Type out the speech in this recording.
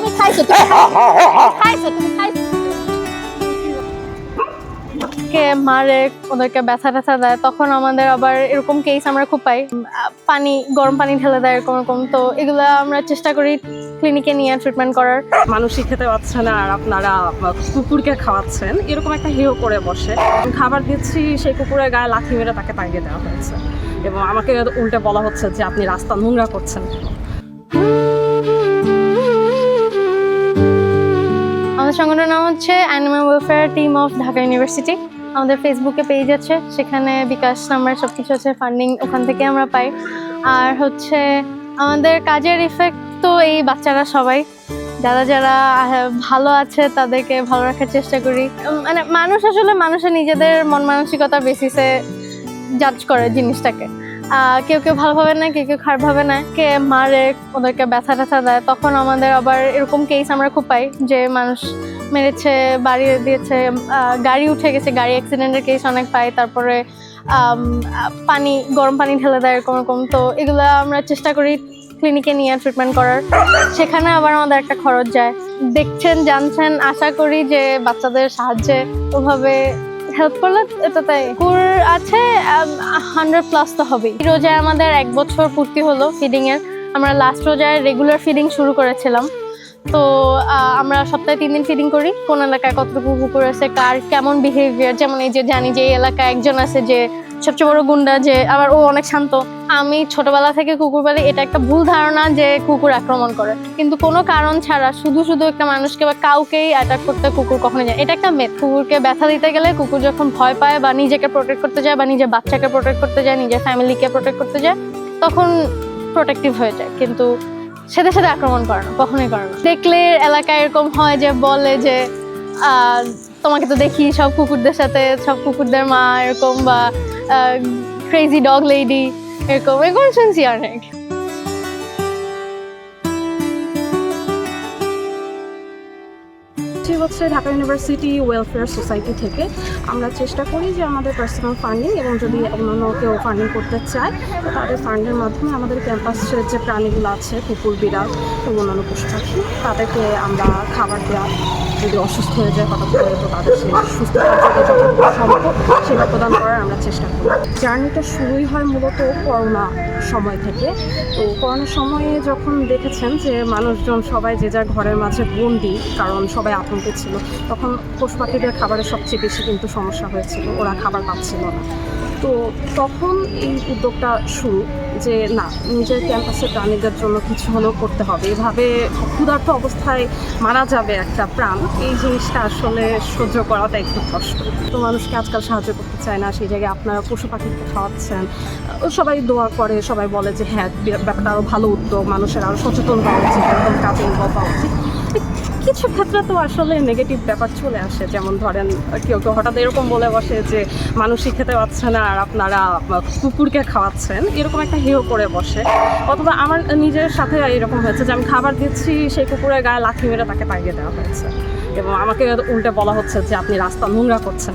তুমি খাইছো তুমি খাইছো খাইছো তুমি খাইছো। কে মারে ওদেরকে ব্যথা ট্যাথা দেয় তখন আমাদের আবার এরকম কেস আমরা খুব পাই। পানি গরম পানি ঢেলে দেয় এরকম এরকম। তো এগুলো আমরা চেষ্টা করি ক্লিনিকে নিয়ে ট্রিটমেন্ট করার। মানুষই খেতে পাচ্ছে না আর আপনারা কুকুরকে খাওয়াচ্ছেন। এরকম একটা হেও করে বসে। খাবার দিচ্ছি সেই কুকুরের গায়ে লাথি মেরে তাকে তাড়িয়ে দেওয়া হয়েছে। এবং আমাকে উল্টে বলা হচ্ছে যে আপনি রাস্তা নোংরা করছেন। আমাদের সংগঠনের নাম হচ্ছে animal welfare team of Dhaka University আমাদের ফেসবুকে পেজ আছে, সেখানে বিকাশ নাম্বার সব কিছু আছে ফান্ডিং ওখান থেকে আমরা পাই। আর হচ্ছে আমাদের কাজের ইফেক্ট তো এই বাচ্চারা সবাই। যারা যারা ভালো আছে তাদেরকে ভালো রাখার চেষ্টা করি। মানে মানুষ আসলে মানুষের নিজেদের মন মানসিকতা বেসিসে জাজ করে জিনিসটাকে। কেউ কেউ ভালোভাবে নেয়, কেউ কেউ খারাপভাবে নেয়। কে মারে, ওদেরকে ব্যথা ট্যাথা দেয়, তখন আমাদের আবার এরকম কেস আমরা খুব পাই যে মানুষ মেরেছে, বাড়ি দিয়েছে গাড়ি উঠে গেছে, গাড়ি অ্যাক্সিডেন্টের কেস অনেক পাই। তারপরে পানি, গরম পানি ঢেলে দেয় এরকম এরকম। তো এগুলো আমরা চেষ্টা করি ক্লিনিকে নিয়ে ট্রিটমেন্ট করার। সেখানে আবার আমাদের একটা খরচ যায়। দেখছেন, জানছেন, আশা করি যে বাচ্চাদের সাহায্যে ওভাবে হেল্প করলে এটা তাই। কুর আছে হান্ড্রেড প্লাস তো হবেই। রোজায় আমাদের এক বছর পূর্তি হলো ফিডিং এর। আমরা লাস্ট রোজায় রেগুলার ফিডিং শুরু করেছিলাম। তো আমরা সপ্তাহে তিন দিন ফিডিং করি। কোন এলাকায় কতটুকু কুকুর আছে, কার কেমন বিহেভিয়ার যেমন এই যে জানি যে এই এলাকায় একজন আছে যে সবচেয়ে বড় গুন্ডা যে, আবার ও অনেক শান্ত। আমি ছোটবেলা থেকে কুকুর পালি, এটা একটা ভুল ধারণা যে কুকুর আক্রমণ করে। কিন্তু কোনো কারণ ছাড়া শুধু শুধু একটা মানুষকে বা কাউকেই অ্যাটাক করতে কুকুর কখনো যায় এটা একটা মেথ কুকুরকে ব্যথা দিতে গেলে কুকুর যখন ভয় পায় বা নিজেকে প্রোটেক্ট করতে যায় বা নিজের বাচ্চাকে প্রোটেক্ট করতে যায়, নিজের ফ্যামিলিকে প্রোটেক্ট করতে যায়, তখন প্রোটেক্টিভ হয়ে যায়। কিন্তু সাথে সাথে আক্রমণ করে না, কখনোই করে না। দেখলে এলাকায় এরকম হয় যে বলে যে তোমাকে তো দেখি সব কুকুরদের সাথে, সব কুকুরদের মা এরকম বা ক্রেজি ডগ লেডি এরকম এরকম শুনছি অনেক সে হচ্ছে ঢাকা ইউনিভার্সিটি ওয়েলফেয়ার সোসাইটি থেকে। আমরা চেষ্টা করি যে আমাদের পার্সোনাল ফান্ডিং এবং যদি অন্যান্য কেউ ফান্ডিং করতে চায়, তো তাদের ফান্ডের মাধ্যমে আমাদের ক্যাম্পাসের যে প্রাণীগুলো আছে, কুকুর, বিড়াল এবং অন্যান্য পশু পাখি তাদেরকে আমরা খাবার দেওয়া, যদি অসুস্থ হয়ে যায় হঠাৎ করে, তো তাদের সেই সুস্থ সম্ভব সেবা প্রদান করার আমরা চেষ্টা করি। জার্নিটা শুরুই হয় মূলত করোনা সময় থেকে। তো করোনার সময়ে যখন দেখেছেন যে মানুষজন সবাই যে যার ঘরের মাঝে বন্দি, কারণ সবাই আতঙ্কে ছিল। তখন পশু পাখিদের খাবারের সবচেয়ে বেশি কিন্তু সমস্যা হয়েছিল। ওরা খাবার পাচ্ছিল না। তো তখন এই উদ্যোগটা শুরু যে, না, নিজের ক্যাম্পাসে প্রাণীদের জন্য কিছু হলেও করতে হবে। এভাবে ক্ষুধার্ত অবস্থায় মারা যাবে একটা প্রাণ, এই জিনিসটা আসলে সহ্য করাটা একটু কষ্ট। তো মানুষকে আজকাল সাহায্য করতে চায় না, সেই জায়গায় আপনারা পশু পাখিকে খাওয়াচ্ছেন সবাই দোয়া করে, সবাই বলে যে হ্যাঁ ব্যাপারটা আরও ভালো উদ্যোগ, মানুষের আরও সচেতন হওয়া উচিত এরকম কাজে ইনভলভ হওয়া উচিত। কিছু ক্ষেত্রে তো আসলে নেগেটিভ ব্যাপার চলে আসে। যেমন ধরেন, কেউ কেউ হঠাৎ এরকম বলে বসে যে, মানুষই খেতে পাচ্ছে না আর আপনারা কুকুরকে খাওয়াচ্ছেন। এরকম একটা হেও করে বসে। অথবা আমার নিজের সাথে এরকম হয়েছে যে, আমি খাবার দিচ্ছি, সেই কুকুরের গায়ে লাথি মেরে তাকে তাড়িয়ে দেওয়া হয়েছে। এবং আমাকে উল্টে বলা হচ্ছে যে, আপনি রাস্তা নোংরা করছেন।